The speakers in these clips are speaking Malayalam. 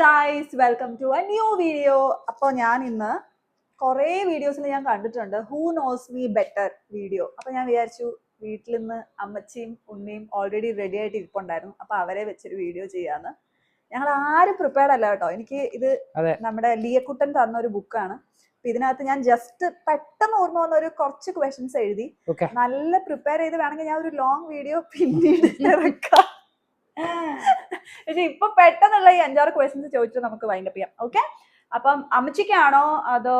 Guys welcome to a new video അപ്പോൾ ഞാൻ ഇന്ന് കുറേ വീഡിയോസിൽ ഞാൻ കണ്ടിട്ടുണ്ട്. Who knows me better video അപ്പോൾ ഞാൻ വിചാരിച്ചു വീട്ടിൽ നിന്ന് അമ്മച്ചിയും ഉണ്ണിയും ഓൾറെഡി റെഡി ആയിട്ട് ഇരിപ്പുണ്ടായിരുന്നു. അപ്പോൾ അവരെ വെച്ചൊരു വീഡിയോ ചെയ്യാന്ന്. ഞങ്ങൾ ആരും പ്രിപ്പയർഡ് അല്ല കേട്ടോ. എനിക്ക് ഇത് നമ്മുടെ ലിയക്കുട്ടൻ തന്ന ഒരു ബുക്കാണ് അപ്പൊ ഇതിനകത്ത് ഞാൻ ജസ്റ്റ് പെട്ടെന്ന് ഓർമ്മ വന്ന ഒരു കുറച്ച് ക്വസ്റ്റ്യൻസ് എഴുതി. നല്ല പ്രിപ്പയർ ചെയ്ത് വേണമെങ്കിൽ ഞാൻ ഒരു ലോങ് വീഡിയോ പിന്നീട് ഇറക്കാം. പക്ഷെ ഇപ്പൊ പെട്ടെന്നുള്ള ഈ അഞ്ചാറ് ക്വസ്റ്റ്യൻസ് ചോദിച്ചിട്ട് നമുക്ക് വൈൻഡപ്പ് ചെയ്യാം. ഓക്കെ അപ്പം അമ്മച്ചിക്കാണോ അതോ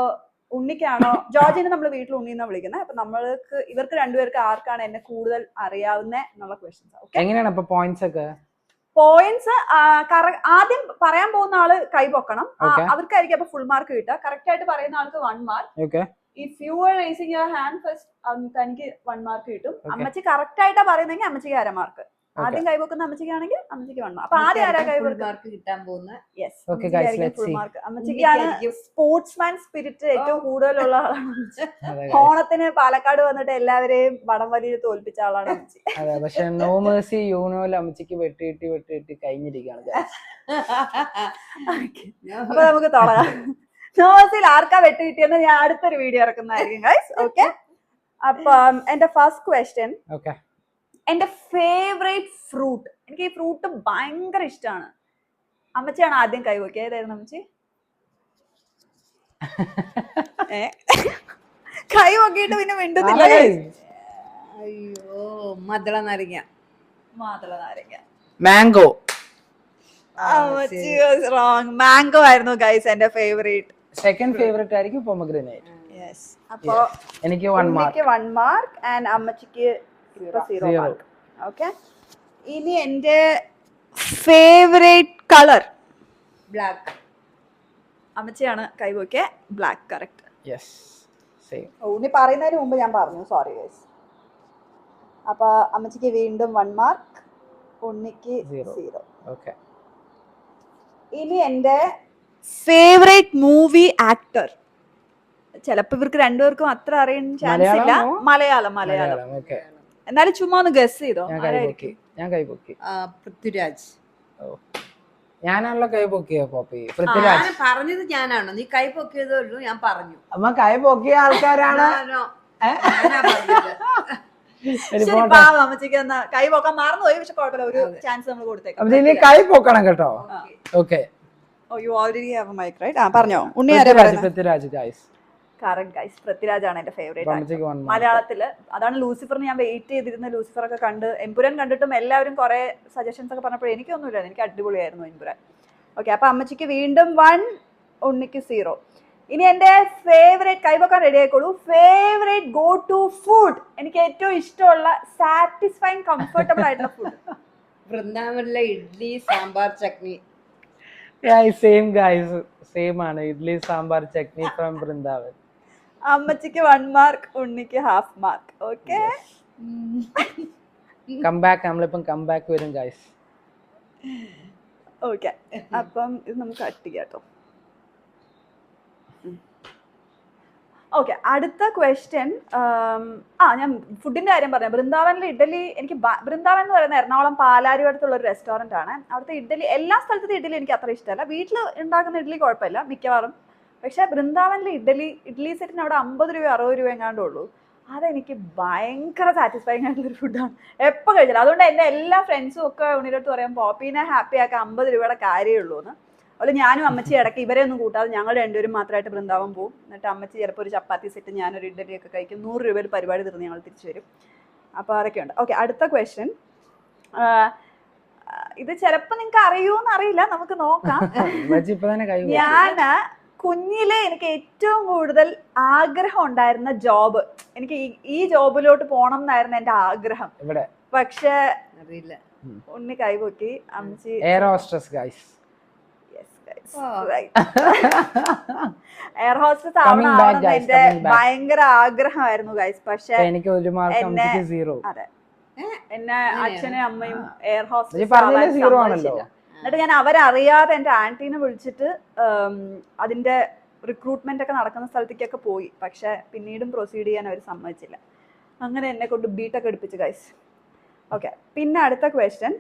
ഉണ്ണിക്കാണോ? ജോർജിനെ നമ്മൾ വീട്ടിൽ ഉണ്ണി എന്നാ വിളിക്കുന്നത് അപ്പൊ നമ്മൾക്ക് ഇവർക്ക് രണ്ടുപേർക്ക് ആർക്കാണ് എന്നെ കൂടുതൽ അറിയാവുന്ന എന്നുള്ള ക്വസ്റ്റ്യൻസ് ഓക്കെ എങ്ങനെയാണ് അപ്പൊ പോയിന്റ്സ് ഒക്കെ? പോയിന്റ്സ് ആദ്യം പറയാൻ പോകുന്ന ആൾ കൈ പൊക്കണം. അവർക്കായിരിക്കും അപ്പൊ ഫുൾ മാർക്ക് കിട്ടുക. കറക്റ്റ് ആയിട്ട് പറയുന്ന ആൾക്ക് one mark if you are raising your hand first തനിക്ക് വൺ മാർക്ക് കിട്ടും. അമ്മച്ചി കറക്റ്റ് ആയിട്ടാ പറയുന്നെങ്കിൽ അമ്മച്ചിക്ക് അര മാർക്ക് ആദ്യം കൈവെക്കുന്ന അമ്മച്ചിക്കാണെങ്കിൽ അമ്മച്ചിക്ക് വൺ മാർക്ക് അപ്പൊ ആദ്യം ആരാ കൈവർക്ക് കിട്ടാൻ പോകുന്ന യെസ് അമ്മച്ചിക്കാണ് സ്പോർട്സ്മാൻ സ്പിരിറ്റ് ഏറ്റവും കൂടുതലുള്ള ആളാണ് ഓണത്തിന് പാലക്കാട് വന്നിട്ട് എല്ലാവരെയും വടം വടംവലിയിൽ തോൽപ്പിച്ച ആളാണ് അമ്മച്ചി. അതെ പക്ഷെ നോ മേഴ്സി യൂണിയോയിൽ അമ്മച്ചിക്ക് വെട്ടിയിട്ട് വെട്ടിയിട്ട് കഴിഞ്ഞിരിക്കുകയാണ്. അപ്പൊ നമുക്ക് തുടങ്ങാം. നോസിൽ ആർക്കാ വെട്ട് കിട്ടിയെന്ന് ഞാൻ അടുത്തൊരു വീഡിയോ ഇറക്കുന്നതായിരിക്കും ഗൈസ് ഓക്കെ അപ്പം എന്റെ ഫസ്റ്റ് ക്വസ്റ്റ്യൻ ഓക്കെ എന്റെ ഫേവറേറ്റ് ഫ്രൂട്ട് എനിക്ക് ഈ ഫ്രൂട്ട് ഭയങ്കര ഇഷ്ടമാണ് അമ്മച്ചിയാണ് ആദ്യം കൈവയ്ക്കുക ഏതായിരുന്നു അമ്മച്ചി? കൈ നോക്കിയിട്ട് പിന്നെ മിണ്ടുന്നില്ല. അയ്യോ മദ്ള നാരങ്ങ. മാതള നാരങ്ങ. മാംഗോ റോങ് മാംഗോ ആയിരുന്നു ഗൈസ് എന്റെ ഫേവറേറ്റ് സെക്കൻഡ് ഫേവറേറ്റ് ആയിരിക്കും പൊമഗ്രനേറ്റ് യെസ് അപ്പോ എനിക്ക് one mark one mark and അമ്മച്ചിക്ക് സീറോ Zero. മാർക്ക് ഓക്കെ ഇനി എന്റെ ഫേവറേറ്റ് കളർ ബ്ലാക്ക് അമ്മച്ചയാണ് കൈവയ്ക്ക ബ്ലാക്ക് കറക്റ്റ് യെസ് സെയിം ഉണ്ണി പറയുന്നതിന് മുമ്പ് ഞാൻ പറഞ്ഞു. സോറി ഗൈസ് അപ്പൊ അമ്മച്ചിക്ക് വീണ്ടും വൺ മാർക്ക് ഉണ്ണിക്ക്. സീറോ ഓക്കെ ഇനി എന്റെ ഫേവറേറ്റ് മൂവി ആക്ടർ ചിലപ്പോ ഇവർക്ക് രണ്ടുപേർക്കും അത്ര അറിയാൻ ചാൻസ് ഇല്ല? മലയാളം മലയാളം. എന്നാലും ചുമ്മാ ഒന്ന് ഗസ് ചെയ്തോ? ഞാൻ കൈ പൊക്കി. ഞാൻ കൈ പൊക്കി. പൃഥ്വിരാജ്. ഓ. ഞാനാണല്ലോ കൈ പൊക്കിയ പോപ്പി. പൃഥ്വിരാജ്. ഞാൻ പറഞ്ഞത് ഞാനാണോ? നീ കൈ പൊക്കിയതേ ഉള്ളൂ ഞാൻ പറഞ്ഞു. അമ്മ കൈ പൊക്കിയ ആൾക്കാരാണ്. കൈ പോക്കാൻ മറന്നുപോയി പക്ഷെ കുഴപ്പമില്ല. ഒരു ചാൻസ് നമ്മൾ കൊടുത്തേക്കാം. ഇനി കൈ പൊക്കണം കേട്ടോ. Okay. Oh you already have mic right ആ പറഞ്ഞോ. ഉണ്ണി ആരാ പൃഥ്വിരാജ് ഗൈസ് കറക്റ്റ് ഗൈസ് പൃഥ്വിരാജാണ് ആണ് എന്റെ ഫേവറേറ്റ് മലയാളത്തിൽ മലയാളത്തിൽ അതാണ് ലൂസിഫറിന് ഞാൻ വെയിറ്റ് ചെയ്തിരുന്ന ലൂസിഫർ ഒക്കെ കണ്ട് എംപുരൻ കണ്ടിട്ടും എല്ലാവരും കുറെ സജഷൻസ് ഒക്കെ പറഞ്ഞപ്പോൾ എനിക്കൊന്നുമില്ല എനിക്ക് അടിപൊളിയായിരുന്നു എംപുരൻ. ഓക്കെ അപ്പൊ അമ്മച്ചിക്ക് വീണ്ടും വൺ ഉണ്ണിക്ക് സീറോ ഇനി എന്റെ ഫേവറേറ്റ് കൈവക്കാൻ റെഡി ആയിക്കോളൂ. ഫേവറേറ്റ് ഗോ ടു ഫുഡ് എനിക്ക് ഏറ്റവും ഇഷ്ടമുള്ള സാറ്റിസ്ഫൈങ് കംഫർട്ടബിൾ ആയിട്ടുള്ള food വൃന്ദാവനിലെ idli sambar chutney. Same guys same ആണ്. ഇഡ്ലി സാമ്പാർ ചട്നി ഫ്രം വൃന്ദാവൻ. അമ്മച്ചിക്ക് വൺ മാർക്ക് ഉണ്ണിക്ക് ഹാഫ് മാർക്ക് ഓക്കെ കംബാക്ക് നമ്മളിപ്പം കം വരും ഗൈസ് ഓക്കെ അപ്പം ഇത് നമുക്ക് കട്ട്. ചെയ്യാട്ടോ ഓക്കെ അടുത്ത ക്വസ്റ്റ്യൻ ആ ഞാൻ ഫുഡിന്റെ കാര്യം പറഞ്ഞു ബൃന്ദാവനിലെ ഇഡലി എനിക്ക് ബൃന്ദാവൻ എന്ന് പറയുന്ന എറണാകുളം പാലാരി അടുത്തുള്ള ഒരു റെസ്റ്റോറന്റ് ആണ്. അവിടുത്തെ ഇഡലി എല്ലാ സ്ഥലത്തെ ഇഡലി എനിക്ക് അത്ര ഇഷ്ടമല്ല. വീട്ടിൽ ഉണ്ടാക്കുന്ന ഇഡലി കുഴപ്പമില്ല മിക്കവാറും. പക്ഷെ വൃന്ദാവനിലെ ഇഡ്ഡലി ഇഡ്ഡലി സെറ്റിന് അവിടെ അമ്പത് രൂപ അറുപത് രൂപ എങ്ങാണ്ടേ ഉള്ളൂ അതെനിക്ക് ഭയങ്കര സാറ്റിസ്ഫൈങ് ആയിട്ടുള്ള ഒരു ഫുഡാണ് എപ്പോൾ കഴിച്ചില്ല അതുകൊണ്ട് എന്റെ എല്ലാ ഫ്രണ്ട്സും ഒക്കെ ഉണ്ണിരടുത്ത് പറയാം പോപ്പീനെ ഹാപ്പി ആക്കാൻ അമ്പത് രൂപയുടെ കാര്യമേ ഉള്ളൂ എന്ന് അതുപോലെ ഞാനും അമ്മച്ചി ഇടയ്ക്ക് ഇവരെ ഒന്നും കൂട്ടാതെ ഞങ്ങൾ രണ്ടുപേരും മാത്രമായിട്ട് വൃന്ദാവൻ പോകും എന്നിട്ട് അമ്മച്ചി ചിലപ്പോൾ ഒരു ചപ്പാത്തി സെറ്റ് ഞാനൊരു ഇഡ്ഡലിയൊക്കെ കഴിക്കും നൂറ് രൂപയിൽ പരിപാടി തീർന്ന് ഞങ്ങൾ തിരിച്ചു വരും അപ്പോൾ അതൊക്കെയുണ്ട് ഓക്കെ അടുത്ത ക്വസ്റ്റ്യൻ ഇത് ചിലപ്പോൾ നിങ്ങൾക്ക് അറിയില്ല നമുക്ക് നോക്കാം മച്ചി കുഞ്ഞിലെ എനിക്ക് ഏറ്റവും കൂടുതൽ ആഗ്രഹം ഉണ്ടായിരുന്ന ജോബ് എനിക്ക് ഈ- ജോബിലോട്ട് പോണം എന്നായിരുന്നു എന്റെ ആഗ്രഹം. ഇവിടെ പക്ഷെ അറിയില്ല. ഉണ്ണി കൈപൊക്കി. അമ്മച്ചി air hostess guys. Air hostess Coming ആവണമെന്ന് എന്റെ coming ഭയങ്കര ആഗ്രഹമായിരുന്നു ഗൈസ് പക്ഷെ എനിക്ക് ഒരു മാർക്ക് സീറോ അതെ? എന്നെ അച്ഛനും അമ്മയും എയർ ഹോസ്റ്റസ് സീറോ ആണല്ലോ. എന്നിട്ട് ഞാൻ അവരറിയാതെ എന്റെ ആന്റീനെ വിളിച്ചിട്ട് അതിന്റെ റിക്രൂട്ട്മെന്റ് ഒക്കെ നടക്കുന്ന സ്ഥലത്തേക്കൊക്കെ പോയി. പക്ഷെ പിന്നീടും പ്രൊസീഡ് ചെയ്യാൻ അവർ സമ്മതിച്ചില്ല. അങ്ങനെ എന്നെ കൊണ്ട് ബീട്ടൊക്കെ എടുപ്പിച്ചു ഗൈസ് ഓക്കെ പിന്നെ അടുത്ത ക്വസ്റ്റ്യൻ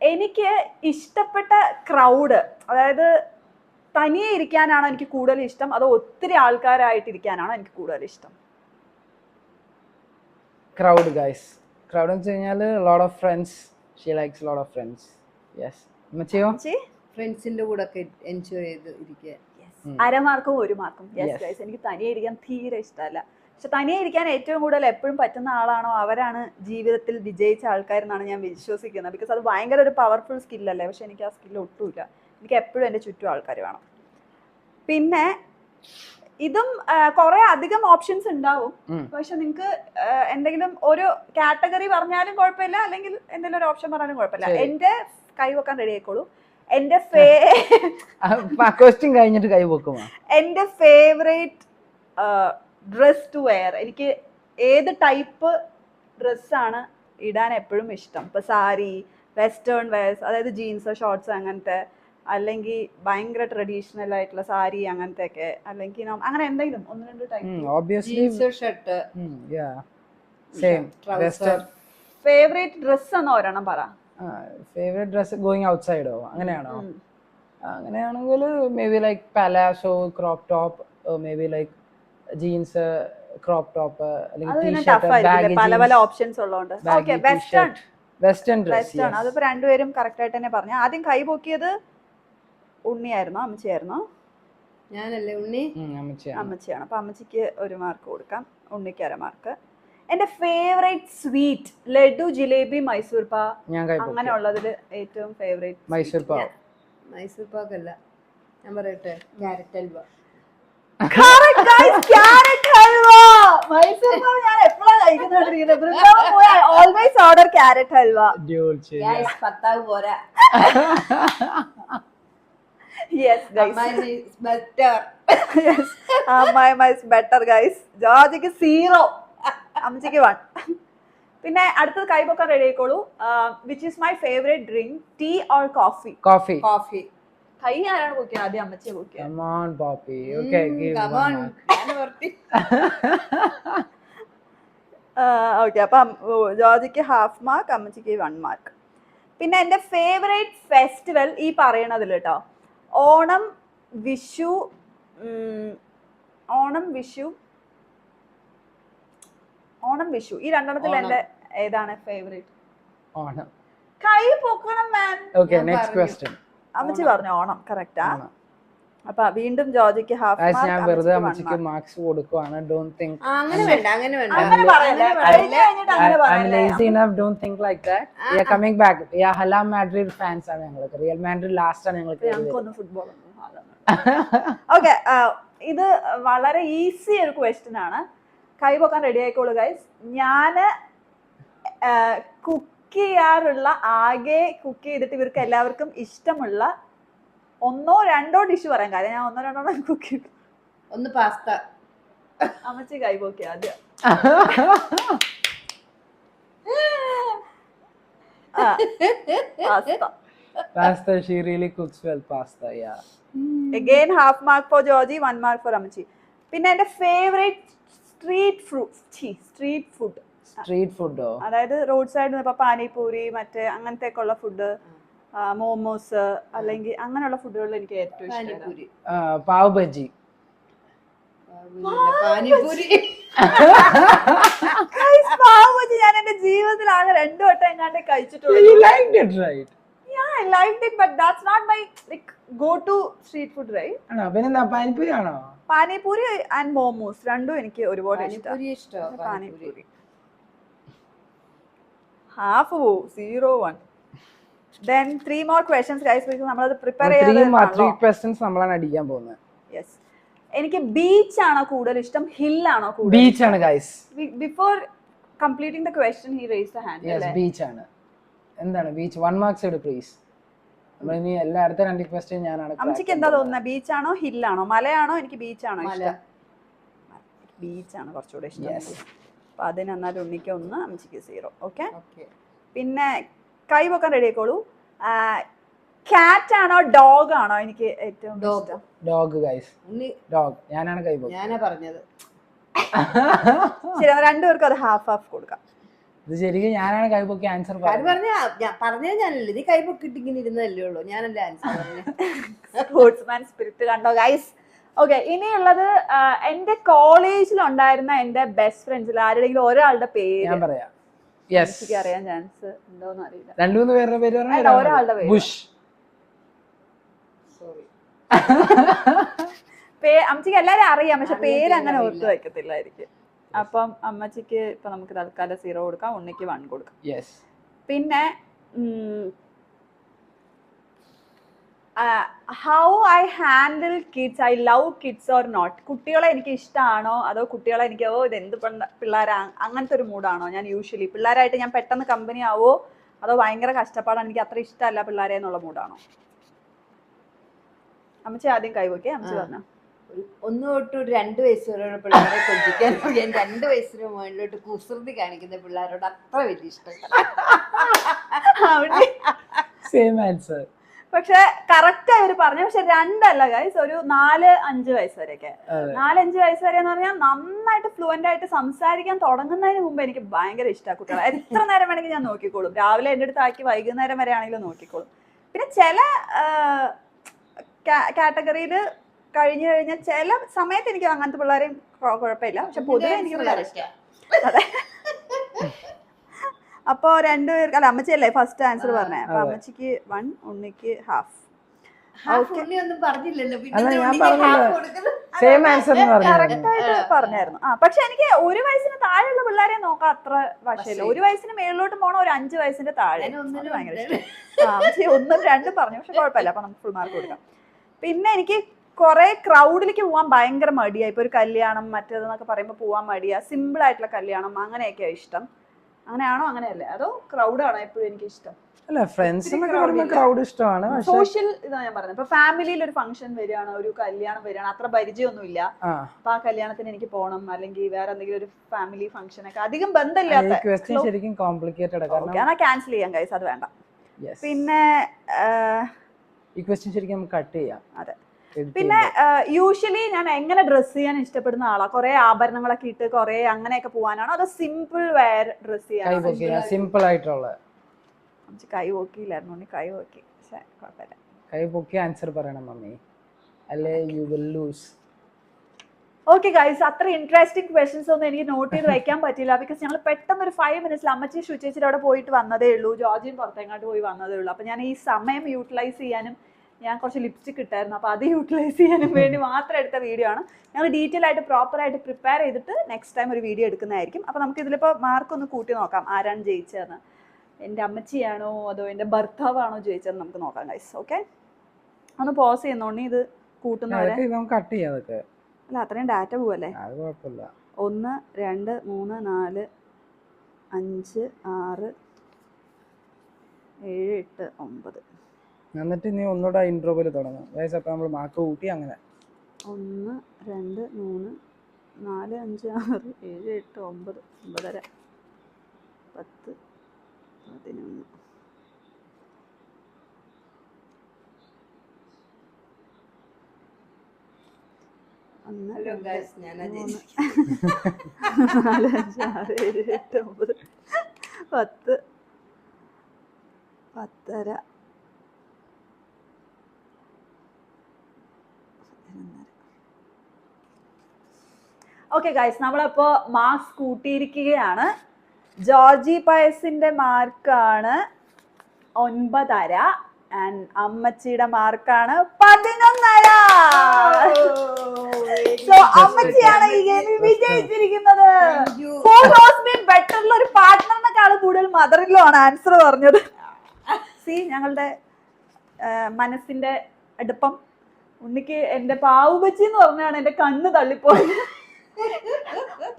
എനിക്ക് ഇഷ്ടപ്പെട്ട ക്രൗഡ് അതായത് തനിയെ ഇരിക്കാനാണോ എനിക്ക് കൂടുതൽ ഇഷ്ടം? അതോ ഒത്തിരി ആൾക്കാരായിട്ട് ഇരിക്കാനാണോ എനിക്ക് കൂടുതൽ ഇഷ്ടം? ക്രൗഡ് ഗൈസ് ക്രൗഡ് എന്ന് വെച്ച് കഴിഞ്ഞാൽ load of friends she likes load of friends yes അമ്മച്ചിയോ? അമ്മച്ചി ഫ്രണ്ട്സിന്റെ കൂടെ ഒക്കെ എൻജോയ് ചെയ്ത് ഇരിക്കുക. അരമാർക്കും ഒരു മാർക്കും. യെസ്. ഗൈസ് എനിക്ക് തനിയെ ഇരിക്കാൻ തീരെ ഇഷ്ടമല്ല. പക്ഷെ തനിയെ ഇരിക്കാൻ ഏറ്റവും കൂടുതൽ എപ്പോഴും പറ്റുന്ന ആളാണോ അവരാണ് ജീവിതത്തിൽ വിജയിച്ച ആൾക്കാരെന്നാണ് ഞാൻ വിശ്വസിക്കുന്നത്. ബിക്കോസ് അത് ഭയങ്കര ഒരു പവർഫുൾ സ്കില്ലല്ലേ പക്ഷെ എനിക്ക് ആ സ്കില്ല് ഒട്ടുമില്ല. എനിക്ക് എപ്പോഴും എന്റെ ചുറ്റും ആൾക്കാർ വേണം. പിന്നെ ഇതും കുറെ അധികം ഓപ്ഷൻസ് ഉണ്ടാവും. പക്ഷെ നിങ്ങൾക്ക് എന്തെങ്കിലും ഒരു കാറ്റഗറി പറഞ്ഞാലും കുഴപ്പമില്ല. അല്ലെങ്കിൽ എന്തെങ്കിലും ഒരു ഓപ്ഷൻ പറഞ്ഞാലും കുഴപ്പമില്ല. എന്റെ എന്റെ കൈ വെക്കാൻ റെഡി ആയിക്കോളൂ എന്റെ ഫേ ക്വസ്റ്റ്യൻ കഴിഞ്ഞിട്ട് കൈ പൊക്കുമോ എന്റെ ഫേവറേറ്റ് ഡ്രസ് ടു വെയർ എനിക്ക് ഏത് ടൈപ്പ് ഡ്രസ്സാണ് ഇടാൻ എപ്പോഴും ഇഷ്ടം? ഇപ്പൊ സാരി വെസ്റ്റേൺ വെയർസ് അതായത് ജീൻസ് ഷോർട്സ് അങ്ങനത്തെ അല്ലെങ്കിൽ ഭയങ്കര ട്രഡീഷണൽ ആയിട്ടുള്ള സാരി അങ്ങനത്തെ ഒക്കെ അല്ലെങ്കിൽ അങ്ങനെ എന്തെങ്കിലും ഒന്ന് രണ്ട് type shirt same western favourite dress എന്ന് ഒരെണ്ണം പറ. ഫേവറേറ്റ് ഡ്രസ് ഗോയിങ് ഔട്ട്സൈഡോ അങ്ങനെയാണോ? അങ്ങനെയാണെങ്കിൽ maybe like palazzo crop top maybe like jeans crop top അല്ലെങ്കിൽ പല പല ഓപ്ഷൻസ് ഉള്ളതുകൊണ്ട്. Okay western western dress western അതിപ്പോ രണ്ടുപേരും കറക്റ്റ് ആയിട്ട് തന്നെ പറഞ്ഞു. ആദ്യം കൈ പൊക്കിയത് ഉണ്ണിയായിരുന്നോ? അമ്മച്ചിയായിരുന്നോ? ഞാനല്ലേ ഉണ്ണി? അമ്മച്ചിയാണ്. അപ്പൊ അമ്മച്ചിക്ക് ഒരു മാർക്ക് കൊടുക്കാം. ഉണ്ണിക്ക് അര മാർക്ക് എന്റെ ഫേവറേറ്റ് സ്വീറ്റ് ലഡു ജിലേബി മൈസൂർ പാ. ഞാൻ കൈ അങ്ങനെ ഉള്ളതിൽ ഏറ്റവും ഫേവറേറ്റ് മൈസൂർ പാ. മൈസൂർ പാക്കല്ല. ഞാൻ പറയട്ടെ ക്യാരറ്റ് ഹൽവ. മൈസൂർ പാ ഞാൻ എപ്പോഴാണ് കഴിക്കുന്നത് വൃന്ദാവൻ പോയാൽ ഓൾവേസ് ഓർഡർ ക്യാരറ്റ് ഹൽവ. ഗ്യാസ് പത്താവ് പോരാ. യെസ് ഗൈസ് ബെറ്റർ അമ്മായിസ് ബെറ്റർ ഗൈസ് ജോർജിക്ക് സീറോ അമ്മച്ചിക്ക് വൺ. പിന്നെ അടുത്തത് കൈപൊക്കാൻ ready ആയിക്കോളൂ which is my favourite drink tea or coffee coffee coffee കൈ ആരാണ് പൊക്കിയത് ആദ്യം അമ്മച്ചിയെ പൊക്കിയത്. ഓക്കെ അപ്പം ജോജിക്ക് ഹാഫ് മാർക്ക് അമ്മച്ചിക്ക് വൺ മാർക്ക് പിന്നെ എന്റെ ഫേവറേറ്റ് ഫെസ്റ്റിവൽ ഈ പറയണതിൽ കേട്ടോ ഓണം വിഷു ഓണം വിഷു ഓണം വിഷു. ഈ രണ്ടെണ്ണത്തിൽ എന്റെ ഏതാണ് ഫേവറേറ്റ് ഓണം. കൈ പൊക്കണം മാൻ. Okay next question. അമ്മച്ചി പറഞ്ഞു ഓണം കറക്റ്റാ. അപ്പൊ വീണ്ടും ജോർജിക്ക് ഹാഫ് മാർക്ക് ഞാൻ വെറുതെ മാർക്ക് അമ്മച്ചിക്ക് മാർക്സ് കൊടുക്കുവാണ്. ഡോണ്ട് തിങ്ക് അങ്ങനെ വേണ്ട അങ്ങനെ വേണ്ട. അങ്ങനെ പറയല്ല ഐ ആം ലേസി കഴിഞ്ഞിട്ട് ഡോണ്ട് തിങ്ക് പറയല്ലേ? That don't think like we are Hala Madrid fans ആണ് ഞങ്ങൾക്ക്. റിയൽ മാഡ്രിഡ് ലാസ്റ്റ് ആണ് ഞങ്ങൾക്ക് ഒന്ന് ഫുട്ബോൾ ഓക്കെ ഇത് വളരെ ഈസി ഒരു ക്വസ്റ്റ്യൻ ആണ്. കൈ പൊക്കാൻ റെഡി ആയിക്കോളൂ ഗൈസ് ഞാൻ കുക്ക് ചെയ്യാറുള്ള ആകെ കുക്ക് ചെയ്തിട്ട് ഇവർക്ക് എല്ലാവർക്കും ഇഷ്ടമുള്ള ഒന്നോ രണ്ടോ ഡിഷ് പറയാൻ കാര്യം ഞാൻ ഒന്നോ രണ്ടോ കുക്ക് ചെയ്തു ഒന്ന് പാസ്ത അമ്മച്ചി കൈ പൊക്കി ആദ്യം. Pasta pasta she really cooks well pasta ya again half mark for Georgie one mark for അമ്മച്ചി. പിന്നെ എന്റെ favourite street fruit street food street ഫുഡോ അതായത് റോഡ് സൈഡിൽ ഇപ്പൊ പാനിപൂരി മറ്റേ അങ്ങനത്തെ ഒക്കെ ഉള്ള ഫുഡ് മോമോസ് അല്ലെങ്കിൽ അങ്ങനെയുള്ള ഫുഡുകൾ എനിക്ക് ഏറ്റവും ഇഷ്ടം. പാനിപൂരി പാവ് ബജി പാനിപൂരി ഞാൻ എന്റെ ജീവിതത്തിൽ ആകെ രണ്ടു വട്ടം എങ്ങാണ്ട് കഴിച്ചിട്ടുള്ളൂ? Yeah, I liked it, but that's not my like go-to street food, right? ആണോ? പിന്നെന്താ പാനിപ്പൂരി ആണോ പാനിപൂരി ആൻഡ് മോമോസ് രണ്ടും എനിക്ക് ഒരുപാട് ഇഷ്ടം. പാനിപൂരി ഇഷ്ടമാണ് പാനിപൂരി ഹാഫ് പോവും zero one then three more questions guys നമ്മളത് പ്രിപ്പയർ ത്രീ ചെയ്യാൻ ക്വസ്റ്റ്യൻസ് നമ്മളാണ് അടിക്കാൻ പോകുന്നത്. യെസ് എനിക്ക് ബീച്ച് ആണോ കൂടുതൽ ഇഷ്ടം ഹിൽ ആണോ കൂടുതൽ ബീച്ച് ആണ് guys before completing the question he raise the hand yes അല്ലേ? ബീച്ച് ആണ്. എന്താണ് ബീച്ച് വൺ മാർക്സ് എടു പ്ലീസ് നമ്മൾ ഇനി എല്ലാ അടുത്ത രണ്ട് ക്വസ്റ്റ്യൻ ഞാനാണ് അമ്മച്ചിക്ക് എന്താ തോന്നുന്നത് ബീച്ച് ആണോ ഹിൽ ആണോ? മലയാണോ എനിക്ക് ബീച്ച് ആണോ മല. ഇഷ്ടം? ബീച്ച് ആണ് കുറച്ചുകൂടെ ഇഷ്ടം. അപ്പൊ അതിന് എന്നാൽ ഉണ്ണിക്ക് ഒന്ന് അമ്മച്ചിക്ക് സീറോ ഓക്കെ പിന്നെ കൈ പൊക്കാൻ റെഡി ആയിക്കോളൂ. കാറ്റ് ആണോ ഡോഗ് ആണോ എനിക്ക് ഏറ്റവും ഡോഗ് ഗൈസ് ഉണ്ണി ഡോഗ് ഞാനാണ് കൈ ഞാനാ പറഞ്ഞത്. ശരി രണ്ടുപേർക്കും അത് ഹാഫ് ഹാഫ് കൊടുക്കാം. ഇത് ശരിക്കും ഞാനാണ് കൈപൊക്കി ആൻസർ പറഞ്ഞത്. ഞാനല്ലേ നീ കൈ പൊക്കിട്ട് ഇങ്ങനെ ഇരുന്നല്ലേ ഉള്ളൂ. ഞാനല്ലേ ആൻസർ സ്പോർട്സ്മാൻ സ്പിരിറ്റ് കണ്ടോ ഗൈസ് ഓക്കെ ഇനിയുള്ളത് എന്റെ കോളേജിൽ ഉണ്ടായിരുന്ന എന്റെ ബെസ്റ്റ് ഫ്രണ്ട്സിൽ ആരുടെങ്കിലും ഒരാളുടെ പേര്? ഞാൻ പറയാം. യെസ് എനിക്ക് അറിയാൻ ചാൻസ് ഉണ്ടോന്ന് അറിയില്ല. രണ്ടു മൂന്ന് പേരുടെ പേര് പറഞ്ഞാൽ ഒരാളുടെ പേര്. ബുഷ് സോറി പേ അമ്മച്ചിക്ക് എല്ലാരും അറിയാം പക്ഷെ പേര് അങ്ങനെ ഓർത്തു ഓർത്ത് വെക്കത്തില്ലായിരിക്കും. അപ്പം അമ്മച്ചിക്ക് ഇപ്പൊ നമുക്ക് തൽക്കാലം സീറോ കൊടുക്കാം ഉണ്ണിക്ക് വൺ കൊടുക്കാം. യെസ് പിന്നെ how I handle kids I love kids or not കുട്ടികളെ എനിക്ക് ഇഷ്ടമാണോ അതോ കുട്ടികളെ എനിക്ക് ഓ ഇത് എന്ത് പിള്ളേരാ? അങ്ങനത്തെ ഒരു മൂഡാണോ ഞാൻ യൂഷ്വലി പിള്ളേരായിട്ട് ഞാൻ പെട്ടെന്ന് കമ്പനി ആവോ? അതോ ഭയങ്കര കഷ്ടപ്പാടാണ് എനിക്ക് അത്ര ഇഷ്ടമല്ല പിള്ളേരെ എന്നുള്ള മൂഡാണോ? അമ്മച്ചി ആദ്യം കൈവയ്ക്കേ അമ്മച്ചി. പറഞ്ഞ. ഒരു ഒന്ന് തൊട്ട് ഒരു രണ്ട് വയസ്സ് വരെയുള്ള പിള്ളേരെ കൊഞ്ചിക്കാൻ ഞാൻ രണ്ട് വയസ്സിന് മുകളിലോട്ട് കുസൃതി കാണിക്കുന്ന പിള്ളേരോട് അത്ര വലിയ ഇഷ്ടം. പക്ഷെ കറക്റ്റ് അവർ പറഞ്ഞു. പക്ഷെ രണ്ടല്ല ഗൈസ് ഒരു നാല് അഞ്ച് വയസ്സ് വരെയൊക്കെ. നാലഞ്ച് വയസ്സ് വരെ എന്ന് പറഞ്ഞാൽ നന്നായിട്ട് ഫ്ലുവന്റ് ആയിട്ട് സംസാരിക്കാൻ തുടങ്ങുന്നതിന് മുമ്പ് എനിക്ക് ഭയങ്കര ഇഷ്ടമാണ് കുട്ടികളെ. എത്ര നേരം വേണമെങ്കിൽ ഞാൻ നോക്കിക്കോളും. രാവിലെ എന്റെ അടുത്ത് ആക്കി വൈകുന്നേരം വരെ ആണെങ്കിലും നോക്കിക്കോളും. പിന്നെ ചില കാറ്റഗറിയിൽ കഴിഞ്ഞു കഴിഞ്ഞാൽ ചില സമയത്ത് എനിക്ക് അങ്ങനത്തെ പിള്ളേരെയും കുഴപ്പമില്ല പക്ഷെ പൊതുവെ എനിക്ക് പിള്ളേരെ അതെ. അപ്പോ രണ്ടുപേർക്ക് അല്ല അമ്മച്ചിയല്ലേ ഫസ്റ്റ് ആൻസർ പറഞ്ഞേ. അപ്പൊ അമ്മച്ചിക്ക് വൺ ഉണ്ണിക്ക് ഹാഫ് പറഞ്ഞായിരുന്നു. ആ പക്ഷെ എനിക്ക് ഒരു വയസ്സിന് താഴെയുള്ള പിള്ളേരെ നോക്കാൻ അത്ര വശമില്ല. ഒരു വയസ്സിന് മേളിലോട്ട് പോണ ഒരു അഞ്ചു വയസ്സിന്റെ താഴെ. ഭയങ്കര ഒന്നും രണ്ടും പറഞ്ഞു. പക്ഷെ കുഴപ്പമില്ല അപ്പൊ നമുക്ക് ഫുൾ മാർക്ക് കൊടുക്കാം. പിന്നെ എനിക്ക് കുറെ ക്രൗഡിലേക്ക് പോകാൻ ഭയങ്കര മടിയാ. ഇപ്പൊ ഒരു കല്യാണം മറ്റേതെന്നൊക്കെ പറയുമ്പോൾ പോകാൻ മടിയാ. സിമ്പിൾ ആയിട്ടുള്ള കല്യാണം. അങ്ങനെയൊക്കെയാ ഇഷ്ടം. അങ്ങനെയാണോ? അങ്ങനെയല്ലേ. അതോ ക്രൗഡാണോ എപ്പോഴും എനിക്ക് ഇഷ്ടം അല്ല ഫ്രണ്ട്സ്. ക്രൗഡ് ഇഷ്ടമാണ്. സോഷ്യൽ ഇതാണ് ഞാൻ പറഞ്ഞത്. ഇപ്പൊ ഫാമിലിയിൽ ഒരു ഫംഗ്ഷൻ വരികയാണ്? ഒരു കല്യാണം വരികയാണ്? അത്ര പരിചയമൊന്നും ഇല്ല ആ. അപ്പൊ ആ കല്യാണത്തിന് എനിക്ക് പോകണം അല്ലെങ്കിൽ വേറെ എന്തെങ്കിലും ഒരു ഫാമിലി ഫംഗ്ഷൻ ഒക്കെ. അധികം ബന്ധമില്ലാത്ത ശരിക്കും കോംപ്ലിക്കേറ്റഡ് ക്യാൻസൽ ചെയ്യാം കൈസ് അത് വേണ്ട. പിന്നെ ഈ ക്വസ്റ്റ്യൻ ശരിക്കും നമുക്ക് കട്ട് ചെയ്യാം. അതെ. പിന്നെ യൂഷ്വലി ഞാൻ എങ്ങനെ ഡ്രസ് ചെയ്യാൻ ഇഷ്ടപ്പെടുന്ന ആളാ? കുറെ ആഭരണങ്ങളൊക്കെ ഇട്ട് കുറെ അങ്ങനെയൊക്കെ പോകാനാണോ അതോ സിമ്പിൾ വെയർ ഡ്രസ് ചെയ്യാൻ സിമ്പിൾ ആയിട്ടുള്ള. കൈ നോക്കിയില്ലായിരുന്നു ഉണ്ണി കൈ കുഴപ്പമില്ല. കൈ പൊക്കി ആൻസർ പറയണം മമ്മി. അല്ലേ you will lose okay guys അത്ര ഇൻട്രസ്റ്റിംഗ് ക്വസ്റ്റൻസ് ഒന്നും എനിക്ക് നോട്ട് ചെയ്ത് വെക്കാൻ പറ്റില്ല ബിക്കോസ് ഞങ്ങൾ പെട്ടെന്ന് ഒരു ഫൈവ് മിനിറ്റ്സിൽ അമ്മച്ചി ശുചിച്ചിട്ട് അവിടെ പോയിട്ട് വന്നതേ ഉള്ളൂ. ജോർജിൻ പുറത്തെങ്ങാട്ട് പോയി വന്നതേ ഉള്ളൂ. അപ്പൊ ഞാൻ ഈ സമയം യൂട്ടിലൈസ് ചെയ്യാനും ഞാൻ കുറച്ച് ലിപ്സ്റ്റിക് ഇട്ടായിരുന്നു. അപ്പോൾ അത് യൂട്ടിലൈസ് ചെയ്യാനും വേണ്ടി മാത്രം എടുത്ത വീഡിയോ ആണ്. ഞങ്ങൾ ഡീറ്റെയിൽ ആയിട്ട് പ്രോപ്പറായിട്ട് പ്രിപ്പയർ ചെയ്തിട്ട് നെക്സ്റ്റ് ടൈം ഒരു വീഡിയോ എടുക്കുന്നതായിരിക്കും. അപ്പോൾ നമുക്ക് ഇതിലിപ്പോൾ മാർക്ക് ഒന്ന് കൂട്ടി നോക്കാം. ആരാണ് ജയിച്ചതെന്ന്. എന്റെ അമ്മച്ചിയാണോ അതോ എന്റെ ഭർത്താവാണോ ജയിച്ചതെന്ന് നമുക്ക് നോക്കാം ഗൈസ് ഓക്കെ ഒന്ന് പോസ് ചെയ്യുന്നോണ്ടി ഇത് കൂട്ടുന്നവരെ കട്ട് ചെയ്യാം അതൊക്കെ. അല്ല അത്രയും ഡാറ്റ പോവല്ലേ? ഒന്ന് രണ്ട് മൂന്ന് നാല് അഞ്ച് ആറ് ഏഴ് എട്ട് ഒമ്പത്. എന്നിട്ട് നീ ഒന്നുകൂടെ ഇൻട്രോ തുടങ്ങാം തുടങ്ങും. അപ്പോൾ അപ്പം നമ്മൾ മാർക്ക് കൂട്ടി അങ്ങനെ. ഒന്ന് രണ്ട് മൂന്ന് നാല് അഞ്ച് ആറ് ഏഴ് എട്ട് ഒമ്പത് ഒമ്പതര പത്ത് പതിനൊന്ന്. ഒന്ന് ഹലോ രണ്ട് ഗൈസ് ഞാൻ മൂന്ന്. നാല് അഞ്ച് ആറ് ഏഴ് എട്ട് ഒമ്പത് പത്ത് പത്തര ഓക്കെ ഗൈസ് നമ്മളപ്പോ മാർക്സ് കൂട്ടിയിരിക്കുകയാണ്. ജോർജി പയസിന്റെ മാർക്കാണ് ഒൻപതര ആൻഡ് അമ്മച്ചിയുടെ മാർക്കാണ് പതിനൊന്നര. സോ അമ്മച്ചിയാണ് ഈ ഗെയിമിൽ വിജയിച്ചിരിക്കുന്നത്. ബെറ്ററുള്ള ഒരു പാർട്ട്ണറിനെക്കാളും കൂടുതൽ മദറിലോ ആണ് ആൻസർ പറഞ്ഞത്. സി ഞങ്ങളുടെ മനസ്സിന്റെ അടുപ്പം. ഉണ്ണിക്ക് എന്റെ പാവുബച്ചി എന്ന് പറഞ്ഞാണ് എന്റെ കണ്ണ് തള്ളിപ്പോയത്.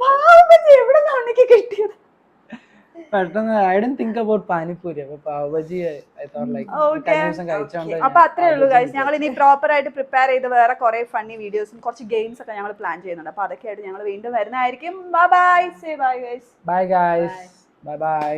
പാവുബച്ചി എവിടെ ഉണ്ണിക്ക് കിട്ടിയത്? പെട്ടെന്ന് I don't think about panipuri. അപ്പൊ പാവബജി അത്രേ ഉള്ളൂ ഗൈസ് ഞങ്ങൾ ഇനി പ്രോപ്പർ ആയിട്ട് പ്രിപ്പയർ ചെയ്ത് വേറെ കുറെ ഫണ്ണി വീഡിയോസും കുറച്ച് ഗെയിംസ് ഒക്കെ ഞങ്ങൾ പ്ലാൻ ചെയ്യുന്നുണ്ട്. അപ്പൊ അതൊക്കെ ആയിട്ട് ഞങ്ങൾ വീണ്ടും വരുന്നതായിരിക്കും. Bye bye say bye guys bye guys bye bye